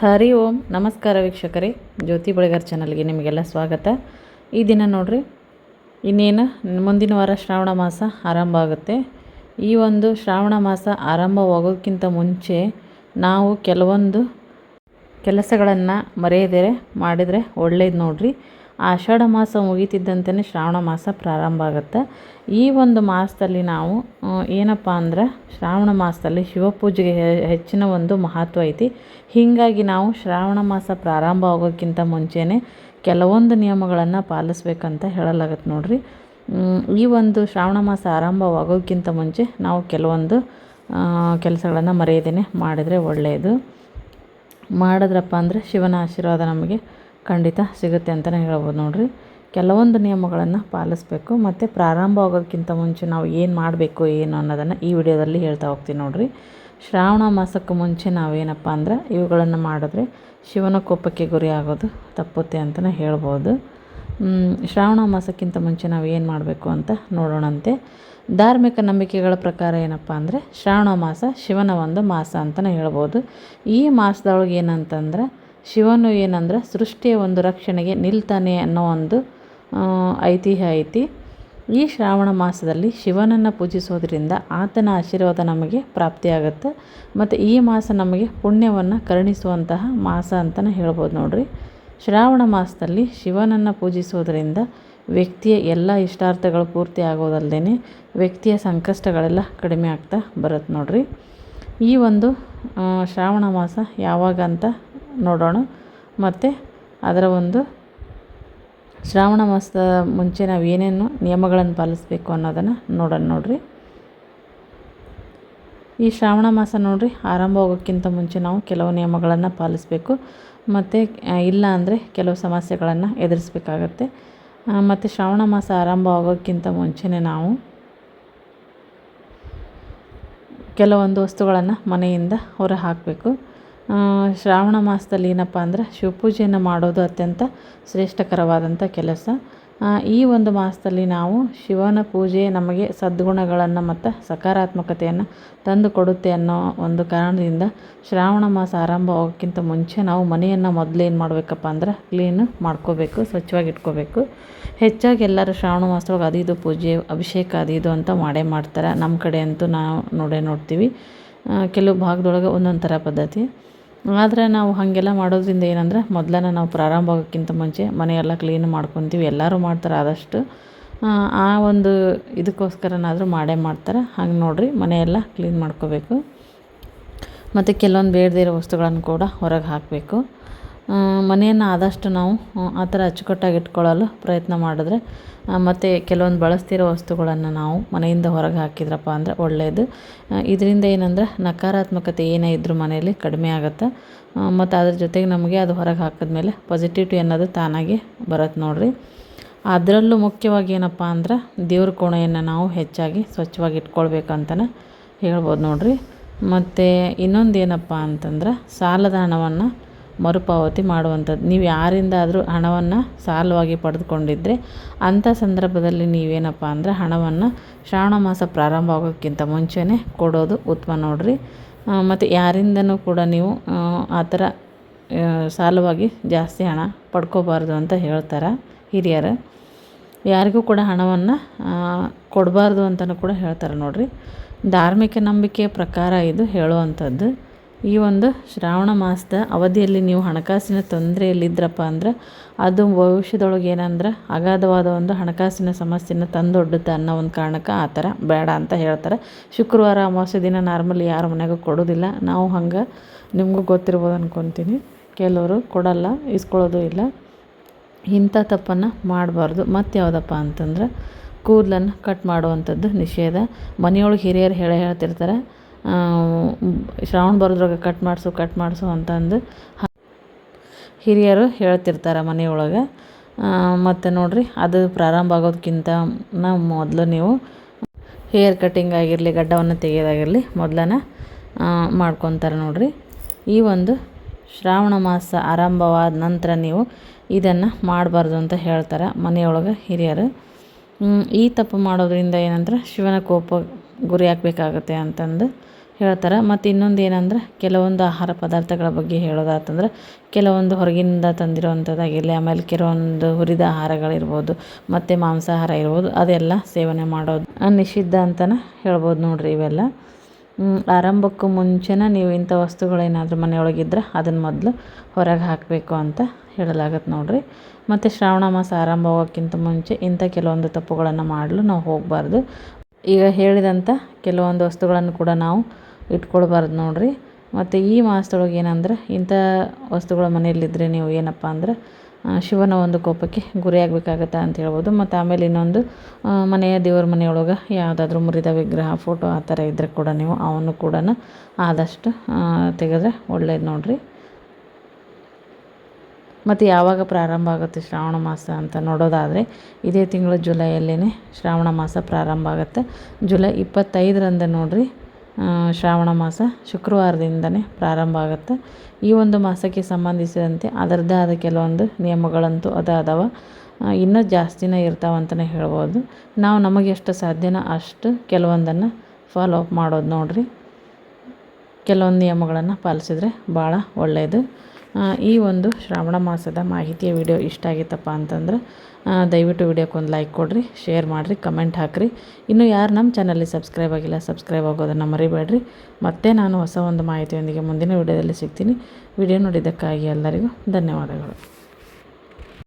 ಹರಿ ಓಂ. ನಮಸ್ಕಾರ ವೀಕ್ಷಕರೇ. ಜ್ಯೋತಿ ಬಳಿಗಾರ್ ಚಾನಲ್ಗೆ ನಿಮಗೆಲ್ಲ ಸ್ವಾಗತ. ಈ ದಿನ ನೋಡಿರಿ, ಇನ್ನೇನು ಮುಂದಿನ ವಾರ ಶ್ರಾವಣ ಮಾಸ ಆರಂಭ ಆಗುತ್ತೆ. ಈ ಒಂದು ಶ್ರಾವಣ ಮಾಸ ಆರಂಭವಾಗೋದಕ್ಕಿಂತ ಮುಂಚೆ ನಾವು ಕೆಲವೊಂದು ಕೆಲಸಗಳನ್ನು ಮರೆಯದೇ ಮಾಡಿದರೆ ಒಳ್ಳೇದು ನೋಡ್ರಿ. ಆಷಾಢ ಮಾಸ ಮುಗಿತಿದ್ದಂತೆಯೇ ಶ್ರಾವಣ ಮಾಸ ಪ್ರಾರಂಭ ಆಗುತ್ತೆ. ಈ ಒಂದು ಮಾಸದಲ್ಲಿ ನಾವು ಏನಪ್ಪ ಅಂದ್ರೆ ಶ್ರಾವಣ ಮಾಸದಲ್ಲಿ ಶಿವಪೂಜೆಗೆ ಹೆಚ್ಚಿನ ಒಂದು ಮಹತ್ವ ಐತಿ. ಹೀಗಾಗಿ ನಾವು ಶ್ರಾವಣ ಮಾಸ ಪ್ರಾರಂಭ ಆಗೋಕ್ಕಿಂತ ಮುಂಚೆನೇ ಕೆಲವೊಂದು ನಿಯಮಗಳನ್ನು ಪಾಲಿಸ್ಬೇಕಂತ ಹೇಳಲಾಗತ್ತೆ ನೋಡಿರಿ. ಈ ಒಂದು ಶ್ರಾವಣ ಮಾಸ ಆರಂಭವಾಗೋಕ್ಕಿಂತ ಮುಂಚೆ ನಾವು ಕೆಲವೊಂದು ಕೆಲಸಗಳನ್ನು ಮರೆಯದೇ ಮಾಡಿದರೆ ಒಳ್ಳೆಯದು ಮಾಡಿದ್ರಪ್ಪ ಅಂದರೆ ಶಿವನ ಆಶೀರ್ವಾದ ನಮಗೆ ಖಂಡಿತ ಸಿಗುತ್ತೆ ಅಂತಲೇ ಹೇಳ್ಬೋದು ನೋಡಿರಿ. ಕೆಲವೊಂದು ನಿಯಮಗಳನ್ನು ಪಾಲಿಸ್ಬೇಕು ಮತ್ತು ಪ್ರಾರಂಭ ಆಗೋದಕ್ಕಿಂತ ಮುಂಚೆ ನಾವು ಏನು ಮಾಡಬೇಕು, ಏನು ಅನ್ನೋದನ್ನು ಈ ವಿಡಿಯೋದಲ್ಲಿ ಹೇಳ್ತಾ ಹೋಗ್ತೀನಿ ನೋಡಿರಿ. ಶ್ರಾವಣ ಮಾಸಕ್ಕೆ ಮುಂಚೆ ನಾವೇನಪ್ಪ ಅಂದ್ರೆ ಇವುಗಳನ್ನು ಮಾಡಿದ್ರೆ ಶಿವನ ಕೋಪಕ್ಕೆ ಗುರಿ ಆಗೋದು ತಪ್ಪುತ್ತೆ ಅಂತಲೇ ಹೇಳ್ಬೋದು. ಶ್ರಾವಣ ಮಾಸಕ್ಕಿಂತ ಮುಂಚೆ ನಾವು ಏನು ಮಾಡಬೇಕು ಅಂತ ನೋಡೋಣಂತೆ. ಧಾರ್ಮಿಕ ನಂಬಿಕೆಗಳ ಪ್ರಕಾರ ಏನಪ್ಪ ಅಂದರೆ ಶ್ರಾವಣ ಮಾಸ ಶಿವನ ಒಂದು ಮಾಸ ಅಂತಲೇ ಹೇಳ್ಬೋದು. ಈ ಮಾಸದೊಳಗೆ ಏನಂತಂದ್ರೆ ಶಿವನು ಏನಂದ್ರೆ ಸೃಷ್ಟಿಯ ಒಂದು ರಕ್ಷಣೆಗೆ ನಿಲ್ತಾನೆ ಅನ್ನೋ ಒಂದು ಐತಿಹ್ಯ ಐತಿ. ಈ ಶ್ರಾವಣ ಮಾಸದಲ್ಲಿ ಶಿವನನ್ನು ಪೂಜಿಸೋದ್ರಿಂದ ಆತನ ಆಶೀರ್ವಾದ ನಮಗೆ ಪ್ರಾಪ್ತಿಯಾಗುತ್ತೆ. ಮತ್ತು ಈ ಮಾಸ ನಮಗೆ ಪುಣ್ಯವನ್ನು ಕರುಣಿಸುವಂತಹ ಮಾಸ ಅಂತಲೇ ಹೇಳ್ಬೋದು ನೋಡ್ರಿ. ಶ್ರಾವಣ ಮಾಸದಲ್ಲಿ ಶಿವನನ್ನು ಪೂಜಿಸೋದರಿಂದ ವ್ಯಕ್ತಿಯ ಎಲ್ಲ ಇಷ್ಟಾರ್ಥಗಳು ಪೂರ್ತಿ ಆಗೋದಲ್ಲದೇ ವ್ಯಕ್ತಿಯ ಸಂಕಷ್ಟಗಳೆಲ್ಲ ಕಡಿಮೆ ಆಗ್ತಾ ಬರುತ್ತೆ ನೋಡ್ರಿ. ಈ ಒಂದು ಶ್ರಾವಣ ಮಾಸ ಯಾವಾಗ ಅಂತ ನೋಡೋಣ. ಮತ್ತು ಅದರ ಒಂದು ಶ್ರಾವಣ ಮಾಸದ ಮುಂಚೆ ನಾವು ಏನೇನು ನಿಯಮಗಳನ್ನು ಪಾಲಿಸಬೇಕು ಅನ್ನೋದನ್ನು ನೋಡೋಣ ನೋಡಿರಿ. ಈ ಶ್ರಾವಣ ಮಾಸ ನೋಡ್ರಿ, ಆರಂಭ ಆಗೋಕ್ಕಿಂತ ಮುಂಚೆ ನಾವು ಕೆಲವು ನಿಯಮಗಳನ್ನು ಪಾಲಿಸಬೇಕು. ಮತ್ತು ಇಲ್ಲ ಅಂದರೆ ಕೆಲವು ಸಮಸ್ಯೆಗಳನ್ನು ಎದುರಿಸ್ಬೇಕಾಗತ್ತೆ. ಮತ್ತು ಶ್ರಾವಣ ಮಾಸ ಆರಂಭ ಆಗೋಕ್ಕಿಂತ ಮುಂಚೆನೇ ನಾವು ಕೆಲವೊಂದು ವಸ್ತುಗಳನ್ನು ಮನೆಯಿಂದ ಹೊರ ಹಾಕಬೇಕು ಶ್ರಾವಣ ಮಾಸದಲ್ಲಿ ಏನಪ್ಪ ಅಂದ್ರೆ ಶಿವಪೂಜೆಯನ್ನು ಮಾಡೋದು ಅತ್ಯಂತ ಶ್ರೇಷ್ಠಕರವಾದಂಥ ಕೆಲಸ. ಈ ಒಂದು ಮಾಸದಲ್ಲಿ ನಾವು ಶಿವನ ಪೂಜೆ ನಮಗೆ ಸದ್ಗುಣಗಳನ್ನು ಮತ್ತು ಸಕಾರಾತ್ಮಕತೆಯನ್ನು ತಂದು ಕೊಡುತ್ತೆ ಅನ್ನೋ ಒಂದು ಕಾರಣದಿಂದ ಶ್ರಾವಣ ಮಾಸ ಆರಂಭ ಆಗೋಕ್ಕಿಂತ ಮುಂಚೆ ನಾವು ಮನೆಯನ್ನು ಮೊದಲು ಏನು ಮಾಡಬೇಕಪ್ಪ ಅಂದ್ರೆ ಕ್ಲೀನ್ ಮಾಡ್ಕೋಬೇಕು, ಸ್ವಚ್ಛವಾಗಿ ಇಟ್ಕೋಬೇಕು. ಹೆಚ್ಚಾಗಿ ಎಲ್ಲರೂ ಶ್ರಾವಣ ಮಾಸದೊಳಗೆ ಅದು ಪೂಜೆ, ಅಭಿಷೇಕ ಅದು ಇದು ಅಂತ ಮಾಡೇ ಮಾಡ್ತಾರೆ. ನಮ್ಮ ಕಡೆ ಅಂತೂ ನಾವು ನೋಡೇ ನೋಡ್ತೀವಿ. ಕೆಲವು ಭಾಗದೊಳಗೆ ಒಂದೊಂದು ಥರ ಪದ್ಧತಿ. ಆದರೆ ನಾವು ಹಾಗೆಲ್ಲ ಮಾಡೋದ್ರಿಂದ ಏನಂದ್ರೆ ಮೊದಲನೇ ನಾವು ಪ್ರಾರಂಭ ಆಗೋಕ್ಕಿಂತ ಮುಂಚೆ ಮನೆಯೆಲ್ಲ ಕ್ಲೀನ್ ಮಾಡ್ಕೊತೀವಿ. ಎಲ್ಲರೂ ಮಾಡ್ತಾರೆ ಆದಷ್ಟು ಆ, ಒಂದು ಇದಕ್ಕೋಸ್ಕರನಾದರೂ ಮಾಡೇ ಮಾಡ್ತಾರೆ. ಹಂಗೆ ನೋಡಿರಿ ಮನೆಯೆಲ್ಲ ಕ್ಲೀನ್ ಮಾಡ್ಕೋಬೇಕು. ಮತ್ತು ಕೆಲವೊಂದು ಬೇಡದೇ ಇರೋ ವಸ್ತುಗಳನ್ನು ಕೂಡ ಹೊರಗೆ ಹಾಕಬೇಕು. ಮನೆಯನ್ನು ಆದಷ್ಟು ನಾವು ಆ, ಥರ ಅಚ್ಚುಕಟ್ಟಾಗಿ ಇಟ್ಕೊಳ್ಳಲು ಪ್ರಯತ್ನ ಮಾಡಿದ್ರೆ ಮತ್ತು ಕೆಲವೊಂದು ಬಳಸ್ತಿರೋ ವಸ್ತುಗಳನ್ನು ನಾವು ಮನೆಯಿಂದ ಹೊರಗೆ ಹಾಕಿದ್ರಪ್ಪ ಅಂದರೆ ಒಳ್ಳೆಯದು ಇದರಿಂದ ಏನಂದ್ರೆ ನಕಾರಾತ್ಮಕತೆ ಏನೇ ಇದ್ದರೂ ಮನೆಯಲ್ಲಿ ಕಡಿಮೆ ಆಗುತ್ತೆ. ಮತ್ತು ಅದ್ರ ಜೊತೆಗೆ ನಮಗೆ ಅದು ಹೊರಗೆ ಹಾಕಿದ್ಮೇಲೆ ಪಾಸಿಟಿವಿಟಿ ಅನ್ನೋದು ತಾನಾಗಿ ಬರುತ್ತೆ ನೋಡಿರಿ. ಅದರಲ್ಲೂ ಮುಖ್ಯವಾಗಿ ಏನಪ್ಪ ಅಂದ್ರೆ ದೇವ್ರ ಕೋಣೆಯನ್ನು ನಾವು ಹೆಚ್ಚಾಗಿ ಸ್ವಚ್ಛವಾಗಿ ಇಟ್ಕೊಳ್ಬೇಕಂತಲೇ ಹೇಳ್ಬೋದು ನೋಡಿರಿ. ಮತ್ತು ಇನ್ನೊಂದು ಏನಪ್ಪ ಅಂತಂದ್ರೆ ಸಾಲದ ಹಣವನ್ನು ಮರುಪಾವತಿ ಮಾಡುವಂಥದ್ದು. ನೀವು ಯಾರಿಂದಾದರೂ ಹಣವನ್ನು ಸಾಲವಾಗಿ ಪಡೆದುಕೊಂಡಿದ್ದರೆ ಅಂಥ ಸಂದರ್ಭದಲ್ಲಿ ನೀವೇನಪ್ಪ ಅಂದರೆ ಹಣವನ್ನು ಶ್ರಾವಣ ಮಾಸ ಪ್ರಾರಂಭ ಆಗೋಕ್ಕಿಂತ ಮುಂಚೆನೇ ಕೊಡೋದು ಉತ್ತಮ ನೋಡ್ರಿ. ಮತ್ತು ಯಾರಿಂದನೂ ಕೂಡ ನೀವು, ಆ ಥರ ಸಾಲವಾಗಿ ಜಾಸ್ತಿ ಹಣ ಪಡ್ಕೋಬಾರ್ದು ಅಂತ ಹೇಳ್ತಾರೆ ಹಿರಿಯರು. ಯಾರಿಗೂ ಕೂಡ ಹಣವನ್ನು ಕೊಡಬಾರ್ದು ಅಂತಲೂ ಕೂಡ ಹೇಳ್ತಾರೆ ನೋಡ್ರಿ. ಧಾರ್ಮಿಕ ನಂಬಿಕೆಯ ಪ್ರಕಾರ ಇದು ಹೇಳುವಂಥದ್ದು. ಈ ಒಂದು ಶ್ರಾವಣ ಮಾಸದ ಅವಧಿಯಲ್ಲಿ ನೀವು ಹಣಕಾಸಿನ ತೊಂದರೆಯಲ್ಲಿದ್ದರಪ್ಪ ಅಂದ್ರೆ ಅದು ಭವಿಷ್ಯದೊಳಗೆ ಏನಂದ್ರೆ ಅಗಾಧವಾದ ಒಂದು ಹಣಕಾಸಿನ ಸಮಸ್ಯೆನ ತಂದೊಡ್ಡುತ್ತೆ ಅನ್ನೋ ಒಂದು ಕಾರಣಕ್ಕೆ ಆ ಥರ ಬೇಡ ಅಂತ ಹೇಳ್ತಾರೆ. ಶುಕ್ರವಾರ ಅಮಾವಾಸ್ಯ ದಿನ ನಾರ್ಮಲಿ ಯಾರ ಮನೆಗೂ ಕೊಡೋದಿಲ್ಲ. ನಾವು ಹಂಗೆ ನಿಮಗೂ ಗೊತ್ತಿರ್ಬೋದು ಅಂದ್ಕೊತೀನಿ ಕೆಲವರು ಕೊಡಲ್ಲ, ಇಸ್ಕೊಳ್ಳೋದು ಇಲ್ಲ. ಇಂಥ ತಪ್ಪನ್ನು ಮಾಡಬಾರ್ದು. ಮತ್ತು ಯಾವುದಪ್ಪ ಅಂತಂದ್ರೆ ಕೂದಲನ್ನು ಕಟ್ ಮಾಡುವಂಥದ್ದು ನಿಷೇಧ. ಮನೆಯೊಳಗೆ ಹಿರಿಯರು ಹೇಳೇ ಹೇಳ್ತಿರ್ತಾರೆ ಶ್ರಾವಣ ಬರೋದ್ರಾಗ ಕಟ್ ಮಾಡಿಸು ಕಟ್ ಮಾಡಿಸು ಅಂತಂದು ಹಿರಿಯರು ಹೇಳ್ತಿರ್ತಾರೆ ಮನೆಯೊಳಗೆ. ಮತ್ತು ನೋಡಿರಿ, ಅದು ಪ್ರಾರಂಭ ಆಗೋದಕ್ಕಿಂತ ಮೊದಲು ನೀವು ಹೇರ್ ಕಟ್ಟಿಂಗ್ ಆಗಿರಲಿ, ಗಡ್ಡವನ್ನು ತೆಗೆಯೋದಾಗಿರಲಿ ಮೊದಲನೇ ಮಾಡ್ಕೊತಾರೆ ನೋಡಿರಿ. ಈ ಒಂದು ಶ್ರಾವಣ ಮಾಸ ಆರಂಭವಾದ ನಂತರ ನೀವು ಇದನ್ನು ಮಾಡಬಾರ್ದು ಅಂತ ಹೇಳ್ತಾರೆ ಮನೆಯೊಳಗೆ ಹಿರಿಯರು. ಈ ತಪ್ಪು ಮಾಡೋದ್ರಿಂದ ಏನಂದ್ರೆ ಶಿವನ ಕೋಪ ಗುರಿ ಆಗಬೇಕಾಗತ್ತೆ ಅಂತಂದು ಹೇಳ್ತಾರೆ. ಮತ್ತು ಇನ್ನೊಂದು ಏನಂದ್ರೆ, ಕೆಲವೊಂದು ಆಹಾರ ಪದಾರ್ಥಗಳ ಬಗ್ಗೆ ಹೇಳೋದಾತಂದ್ರೆ, ಕೆಲವೊಂದು ಹೊರಗಿನಿಂದ ತಂದಿರುವಂಥದ್ದಾಗಿರಲಿ ಆಮೇಲೆ ಕೆಲವೊಂದು ಹುರಿದ ಆಹಾರಗಳಿರ್ಬೋದು, ಮತ್ತು ಮಾಂಸಾಹಾರ ಇರ್ಬೋದು, ಅದೆಲ್ಲ ಸೇವನೆ ಮಾಡೋದು ನಿಷಿದ್ಧ ಅಂತಲೇ ಹೇಳ್ಬೋದು ನೋಡಿರಿ ಇವೆಲ್ಲ. ಆರಂಭಕ್ಕೂ ಮುಂಚೆನೇ ನೀವು ಇಂಥ ವಸ್ತುಗಳೇನಾದರೂ ಮನೆಯೊಳಗಿದ್ರೆ ಅದನ್ನು ಮೊದಲು ಹೊರಗೆ ಹಾಕಬೇಕು ಅಂತ ಹೇಳಲಾಗತ್ತೆ ನೋಡಿರಿ. ಮತ್ತು ಶ್ರಾವಣ ಮಾಸ ಆರಂಭವಾಗೋಕ್ಕಿಂತ ಮುಂಚೆ ಇಂಥ ಕೆಲವೊಂದು ತಪ್ಪುಗಳನ್ನು ಮಾಡಲು ನಾವು ಹೋಗಬಾರ್ದು. ಈಗ ಹೇಳಿದಂಥ ಕೆಲವೊಂದು ವಸ್ತುಗಳನ್ನು ಕೂಡ ನಾವು ಇಟ್ಕೊಳ್ಬಾರ್ದು ನೋಡಿರಿ. ಮತ್ತು ಈ ಮಾಸದೊಳಗೆ ಏನಂದ್ರೆ ಇಂಥ ವಸ್ತುಗಳು ಮನೆಯಲ್ಲಿದ್ದರೆ ನೀವು ಏನಪ್ಪ ಅಂದ್ರೆ ಶಿವನ ಒಂದು ಕೋಪಕ್ಕೆ ಗುರಿಯಾಗಬೇಕಾಗತ್ತೆ ಅಂತ ಹೇಳ್ಬೋದು. ಮತ್ತು ಆಮೇಲೆ ಇನ್ನೊಂದು ಮನೆಯ ದೇವ್ರ ಮನೆಯೊಳಗೆ ಯಾವುದಾದ್ರೂ ಮುರಿದ ವಿಗ್ರಹ ಫೋಟೋ ಆ ಥರ ಇದ್ದರೆ ಕೂಡ ನೀವು ಅವನ್ನು ಕೂಡ ಆದಷ್ಟು ತೆಗೆದ್ರೆ ಒಳ್ಳೇದು ನೋಡಿರಿ. ಮತ್ತು ಯಾವಾಗ ಪ್ರಾರಂಭ ಆಗುತ್ತೆ ಶ್ರಾವಣ ಮಾಸ ಅಂತ ನೋಡೋದಾದರೆ, ಇದೇ ತಿಂಗಳು ಜುಲೈಯಲ್ಲೇ ಶ್ರಾವಣ ಮಾಸ ಪ್ರಾರಂಭ ಆಗುತ್ತೆ. ಜುಲೈ ಇಪ್ಪತ್ತೈದರಂದು ನೋಡಿರಿ ಶ್ರಾವಣ ಮಾಸ ಶುಕ್ರವಾರದಿಂದನೇ ಪ್ರಾರಂಭ ಆಗುತ್ತೆ. ಈ ಒಂದು ಮಾಸಕ್ಕೆ ಸಂಬಂಧಿಸಿದಂತೆ ಅದರದ್ದೇ ಆದ ಕೆಲವೊಂದು ನಿಯಮಗಳಂತೂ ಅದು ಅದಾವ ಇನ್ನೂ ಜಾಸ್ತಿನೇ ಇರ್ತಾವೆ ಅಂತಲೇ ಹೇಳ್ಬೋದು. ನಾವು ನಮಗೆ ಎಷ್ಟು ಸಾಧ್ಯನೋ ಅಷ್ಟು ಕೆಲವೊಂದನ್ನು ಫಾಲೋ ಅಪ್ ಮಾಡೋದು ನೋಡಿರಿ. ಕೆಲವೊಂದು ನಿಯಮಗಳನ್ನು ಪಾಲಿಸಿದ್ರೆ ಭಾಳ ಒಳ್ಳೆಯದು ಈ ಒಂದು ಶ್ರಾವಣ ಮಾಸದ ಮಾಹಿತಿಯ ವಿಡಿಯೋ ಇಷ್ಟ ಆಗಿತ್ತಪ್ಪ ಅಂತಂದ್ರೆ ದಯವಿಟ್ಟು ವಿಡಿಯೋಕ್ಕೊಂದು ಲೈಕ್ ಕೊಡ್ರಿ, ಶೇರ್ ಮಾಡಿರಿ, ಕಮೆಂಟ್ ಹಾಕಿರಿ. ಇನ್ನೂ ಯಾರು ನಮ್ಮ ಚಾನಲ್ಲಿ ಸಬ್ಸ್ಕ್ರೈಬ್ ಆಗಿಲ್ಲ, ಸಬ್ಸ್ಕ್ರೈಬ್ ಆಗೋದನ್ನು ಮರಿಬೇಡ್ರಿ. ಮತ್ತೆ ನಾನು ಹೊಸ ಒಂದು ಮಾಹಿತಿಯೊಂದಿಗೆ ಮುಂದಿನ ವಿಡಿಯೋದಲ್ಲಿ ಸಿಗ್ತೀನಿ. ವಿಡಿಯೋ ನೋಡಿದ್ದಕ್ಕಾಗಿ ಎಲ್ಲರಿಗೂ ಧನ್ಯವಾದಗಳು.